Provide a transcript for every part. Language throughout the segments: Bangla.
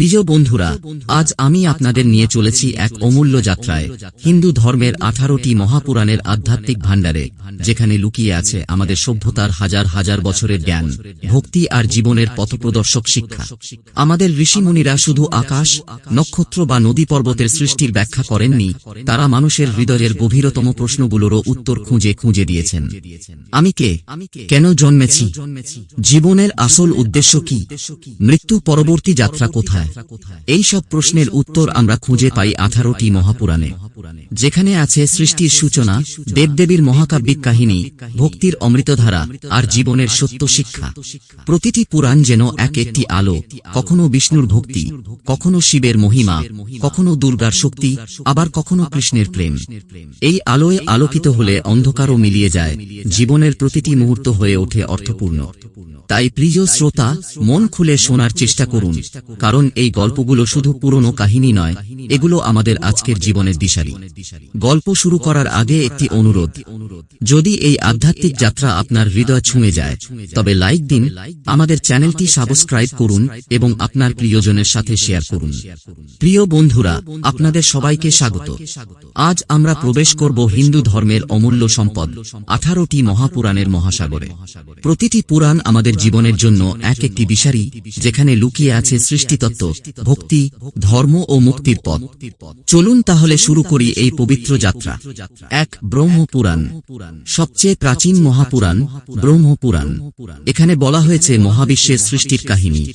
প্রিয় বন্ধুরা, আজ আমি আপনাদের নিয়ে চলেছি এক অমূল্য যাত্রায়, হিন্দু ধর্মের আঠারোটি মহাপুরাণের আধ্যাত্মিক ভাণ্ডারে, যেখানে লুকিয়ে আছে আমাদের সভ্যতার হাজার হাজার বছরের জ্ঞান, ভক্তি আর জীবনের পথপ্রদর্শক শিক্ষা। আমাদের ঋষিমুনিরা শুধু আকাশ, নক্ষত্র বা নদী পর্বতের সৃষ্টির ব্যাখ্যা করেননি, তারা মানুষের হৃদয়ের গভীরতম প্রশ্নগুলোরও উত্তর খুঁজে খুঁজে দিয়েছেন। আমি কে? কেন জন্মেছি? জীবনের আসল উদ্দেশ্য কি? মৃত্যু পরবর্তী যাত্রা কোথায়? এই সব প্রশ্নের উত্তর আমরা খুঁজে পাই আঠারোটি মহাপুরাণে, যেখানে আছে সৃষ্টির সূচনা, দেবদেবীর মহাকাব্যিক কাহিনী, ভক্তির অমৃতধারা আর জীবনের সত্য শিক্ষা। প্রতিটি পুরাণ যেন এক একটি আলো, কখনো বিষ্ণুর ভক্তি, কখনো শিবের মহিমা, কখনো দুর্গার শক্তি, আবার কখনো কৃষ্ণের প্রেম। এই আলোয় আলোকিত হলে অন্ধকারও মিলিয়ে যায়, জীবনের প্রতিটি মুহূর্ত হয়ে ওঠে অর্থপূর্ণ। তাই প্রিয় শ্রোতা, মন খুলে শোনার চেষ্টা করুন, কারণ এই গল্পগুলো শুধু পুরনো কাহিনী নয়, এগুলো আমাদের আজকের জীবনের দিশারি। গল্প শুরু করার আগে একটি অনুরোধ। যদি এই আধ্যাত্মিক যাত্রা আপনার হৃদয় ছুঁয়ে যায়, তবে লাইক দিন, আমাদের চ্যানেলটি সাবস্ক্রাইব করুন এবং আপনার প্রিয়জনের সাথে শেয়ার করুন। প্রিয় বন্ধুরা, আপনাদের সবাইকে স্বাগত। আজ আমরা প্রবেশ করব হিন্দু ধর্মের অমূল্য সম্পদ, আঠারোটি মহাপুরাণের মহাসাগরে। প্রতিটি পুরাণ আমাদের জীবনের জন্য এক একটি দিশারি, যেখানে লুকিয়ে আছে সৃষ্টিতত্ত্ব ভক্তি, ধর্ম ও মুক্তির পথ। চলুন তাহলে শুরু করি এই পবিত্র যাত্রা। এক ব্রহ্মপুরাণ, সবচেয়ে প্রাচীন মহাপুরাণ, ব্রহ্মপুরাণ। এখানে বলা হয়েছে মহাবিশ্বের সৃষ্টির কাহিনী।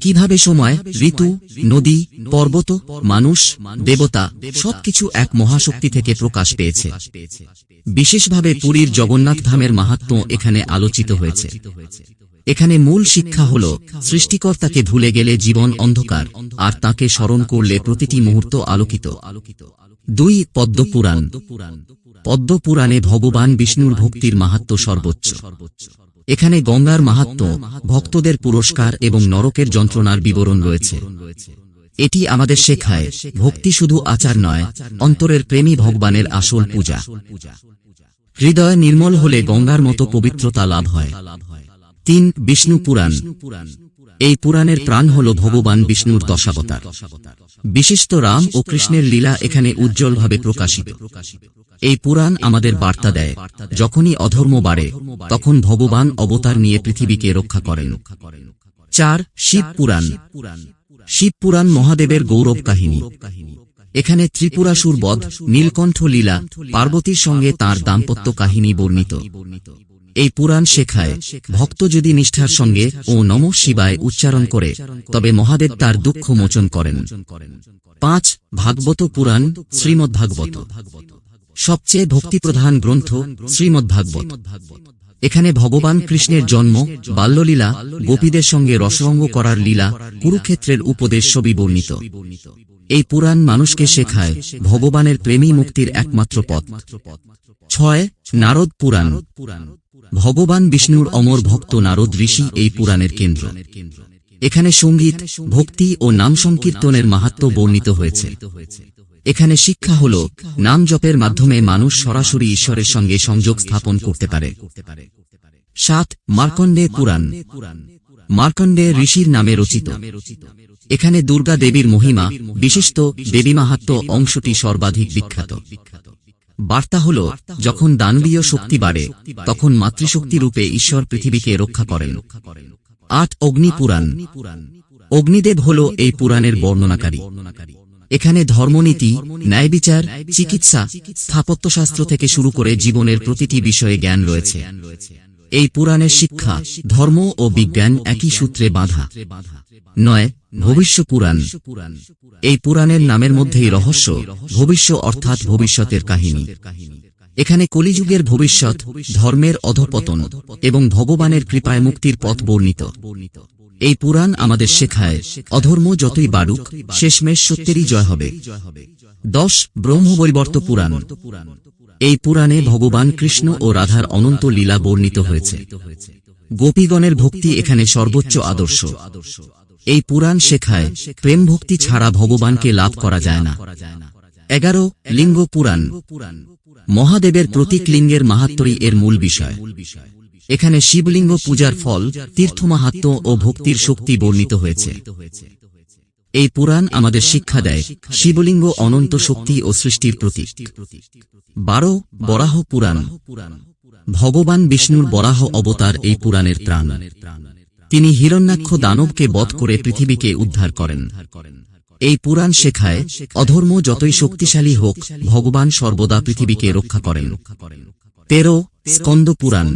কীভাবে সময়, ঋতু, নদী, পর্বত, মানুষ, দেবতা, সবকিছু এক মহাশক্তি থেকে প্রকাশ পেয়েছে। বিশেষভাবে পুরীর জগন্নাথ ধামের মাহাত্ম্য এখানে আলোচিত হয়েছে। এখানে মূল শিক্ষা হল, সৃষ্টিকর্তাকে ভুলে গেলে জীবন অন্ধকার, আর তাকে স্মরণ করলে প্রতিটি মুহূর্ত আলোকিত। দুই, পদ্মপুরাণ। পদ্মপুরাণে ভগবান বিষ্ণুর ভক্তির মাহাত্ম সর্বোচ্চ। এখানে গঙ্গার মাহাত্ম, ভক্তদের পুরস্কার এবং নরকের যন্ত্রণার বিবরণ রয়েছে। এটি আমাদের শেখায়, ভক্তি শুধু আচার নয়, অন্তরের প্রেমী ভগবানের আসল পূজা। হৃদয় নির্মল হলে গঙ্গার মতো পবিত্রতা লাভ হয়। তিন বিষ্ণু পুরাণ। এই পুরাণের প্রাণ হল ভগবান বিষ্ণুর দশাবতার। বিশিষ্ট রাম ও কৃষ্ণের লীলা এখানে উজ্জ্বলভাবে প্রকাশিত। এই পুরাণ আমাদের বার্তা দেয়, যখনই অধর্ম বাড়ে, তখন ভগবান অবতার নিয়ে পৃথিবীকে রক্ষা করেন। চার, শিব পুরাণ। শিব পুরাণ মহাদেবের গৌরব কাহিনী। এখানে ত্রিপুরাসুর বধ, নীলকণ্ঠ লীলা, পার্বতীর সঙ্গে তার দাম্পত্য কাহিনী বর্ণিত। এই পুরাণ শেখায়, ভক্ত যদি নিষ্ঠার সঙ্গে ও নম শিবায় উচ্চারণ করে, তবে মহাদেব তার দুঃখ মোচন করেন। পাঁচ, ভাগবত পুরাণ শ্রীমদ্ ভাগবত সবচেয়ে ভক্তিপ্রধান গ্রন্থ শ্রীমদ্ ভাগবত এখানে ভগবান কৃষ্ণের জন্ম, বাল্যলীলা, গোপীদের সঙ্গে রসরঙ্গ করার লীলা, কুরুক্ষেত্রের উপদেশ ছবি বর্ণিত। এই পুরাণ মানুষকে শেখায় ভগবানের প্রেমী মুক্তির একমাত্র পথ। ছয়, নারদ পুরাণ। ভগবান বিষ্ণুর অমর ভক্ত নারদ ঋষি এই পুরাণের কেন্দ্র। এখানে সংগীত, ভক্তি ও নাম সংকীর্তনের মাহাত্ম বর্ণিত হয়েছে। এখানে শিক্ষা হল, নাম জপের মাধ্যমে মানুষ সরাসরি ঈশ্বরের সঙ্গে সংযোগ স্থাপন করতে পারে। সাত, মার্কণ্ডে পুরাণ। মার্কণ্ডে ঋষির নামে রচিত। এখানে দুর্গা দেবীর মহিমা, বিশিষ্ট দেবী মাহাত্ম অংশটি সর্বাধিক বিখ্যাত। বার্তা হল, যখন দানবীয় শক্তি বাড়ে, তখন মাতৃশক্তি রূপে ঈশ্বর পৃথিবীকে রক্ষা করেন। আট অগ্নি পুরাণ। অগ্নিদেব হল এই পুরাণের বর্ণনাকারী। এখানে ধর্মনীতি, ন্যায়বিচার, চিকিৎসা, স্থাপত্যশাস্ত্র থেকে শুরু করে জীবনের প্রতিটি বিষয়ে জ্ঞান রয়েছে। এই পুরাণের শিক্ষা, ধর্ম ও বিজ্ঞান একই সূত্রে বাঁধা। নয়, ভবিষ্য পুরাণ। এই পুরাণের নামের মধ্যেই রহস্য, ভবিষ্য অর্থাৎ ভবিষ্যতের কাহিনী। এখানে কলিযুগের ভবিষ্যৎ, ধর্মের অধপতন এবং ভগবানের কৃপায় মুক্তির পথ বর্ণিত। এই পুরাণ আমাদের শেখায়, অধর্ম যতই বাড়ুক শেষমেশ সত্যেরই জয় হবে। দশ ব্রহ্মবৈবর্ত পুরাণ। এই পুরাণে ভগবান কৃষ্ণ ও রাধার অনন্ত লীলা বর্ণিত হয়েছে। গোপীগণের ভক্তি এখানে সর্বোচ্চ আদর্শ। এই পুরাণ শেখায়, প্রেম ভক্তি ছাড়া ভগবানকে লাভ করা যায় না। এগারো লিঙ্গ পুরাণ। মহাদেবের প্রতীক লিঙ্গের মাহাত্মই এর মূল বিষয়। এখানে শিবলিঙ্গ পূজার ফল, তীর্থমাহাত্ম ও ভক্তির শক্তি বর্ণিত হয়েছে। এই পুরাণ আমাদের শিক্ষা দেয় শিবলিঙ্গ অনন্ত শক্তি ও সৃষ্টির প্রতীক। বারো বরাহ পুরাণ। ভগবান বিষ্ণুর বরাহ অবতার এই পুরাণের ত্রাণ। তিনি হিরণ্যাক্ষ দানবকে বধ করে পৃথিবীকে উদ্ধার করেন। এই পুরাণ শেখায়, অধর্ম যতই শক্তিশালী হোক, ভগবান সর্বদা পৃথিবীকে রক্ষা করেন। তেরো, স্কন্দ পুরাণ।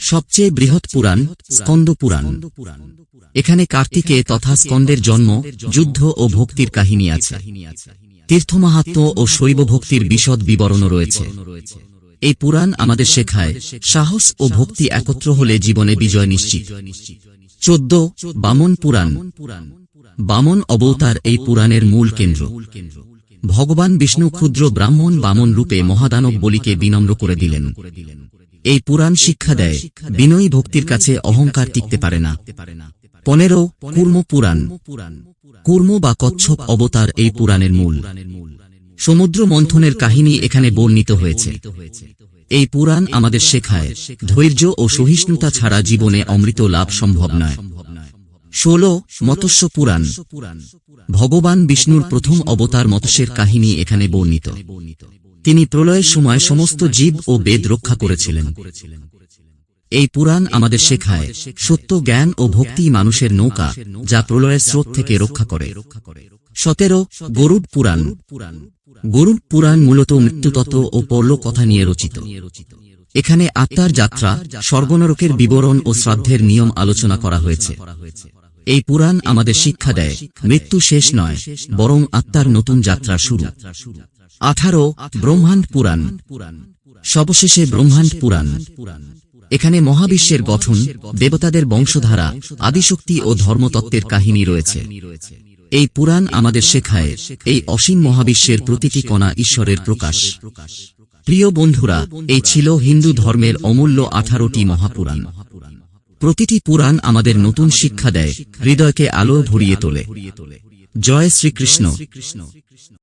সবচেয়ে বৃহৎ পুরাণ, স্কন্দ পুরাণ। এখানে কার্তিকে তথা স্কন্দের জন্ম, যুদ্ধ ও ভক্তির কাহিনী আছে। তীর্থমাহাত্ম ও শৈব ভক্তির বিশদ বিবরণও রয়েছে। এই পুরাণ আমাদের শেখায়, সাহস ও ভক্তি একত্র হলে জীবনে বিজয় নিশ্চিত। চোদ্দ, বামন পুরাণ। বামন অবতার এই পুরাণের মূল কেন্দ্র। ভগবান বিষ্ণু ক্ষুদ্র ব্রাহ্মণ বামন রূপে মহাদানব বলিকে বিনম্র করে দিলেন। এই পুরাণ শিক্ষা দেয়, বিনয়ী ভক্তির কাছে অহংকার টিকতে পারে না। পনেরো, কুর্ম পুরাণ। কুর্ম বা কচ্ছপ অবতার এই পুরাণের মূল। সমুদ্র মন্থনের কাহিনী এখানে বর্ণিত হয়েছে। এই পুরাণ আমাদের শেখায়, ধৈর্য ও সহিষ্ণুতা ছাড়া জীবনে অমৃত লাভ সম্ভব নয়। ষোলো, মৎস্য পুরাণ। ভগবান বিষ্ণুর প্রথম অবতার মৎস্যের কাহিনী এখানে বর্ণিত। তিনি প্রলয়ের সময় সমস্ত জীব ও বেদ রক্ষা করেছিলেন। এই পুরাণ আমাদের শেখায় সত্য জ্ঞান ও ভক্তি মানুষের নৌকা যা প্রলয়ের স্রোত থেকে রক্ষা করে। সতেরো, গরুড পুরাণ। গরুড পুরাণ মূলত মৃত্যুতত্ত্ব ও পর্ল কথা নিয়ে রচিত। এখানে আত্মার যাত্রা, স্বর্গনরকের বিবরণ ও শ্রাদ্ধের নিয়ম আলোচনা করা হয়েছে। এই পুরাণ আমাদের শিক্ষা দেয়, মৃত্যু শেষ নয়, বরং আত্মার নতুন যাত্রা শুরু। আঠারো, ব্রহ্মাণ্ড পুরাণ। সবশেষে ব্রহ্মাণ্ড পুরাণ। এখানে মহাবিশ্বের গঠন, দেবতাদের বংশধারা, আদিশক্তি ও ধর্মতত্ত্বের কাহিনী রয়েছে। এই পুরাণ আমাদের শেখায় এই অসীম মহাবিশ্বের প্রতিটি কণা ঈশ্বরের প্রকাশ। প্রিয় বন্ধুরা, এই ছিল হিন্দু ধর্মের অমূল্য আঠারোটি মহাপুরাণ। প্রতিটি পুরাণ আমাদের নতুন শিক্ষা দেয় হৃদয়কে আলো ভরিয়ে তোলে। জয় শ্রীকৃষ্ণ।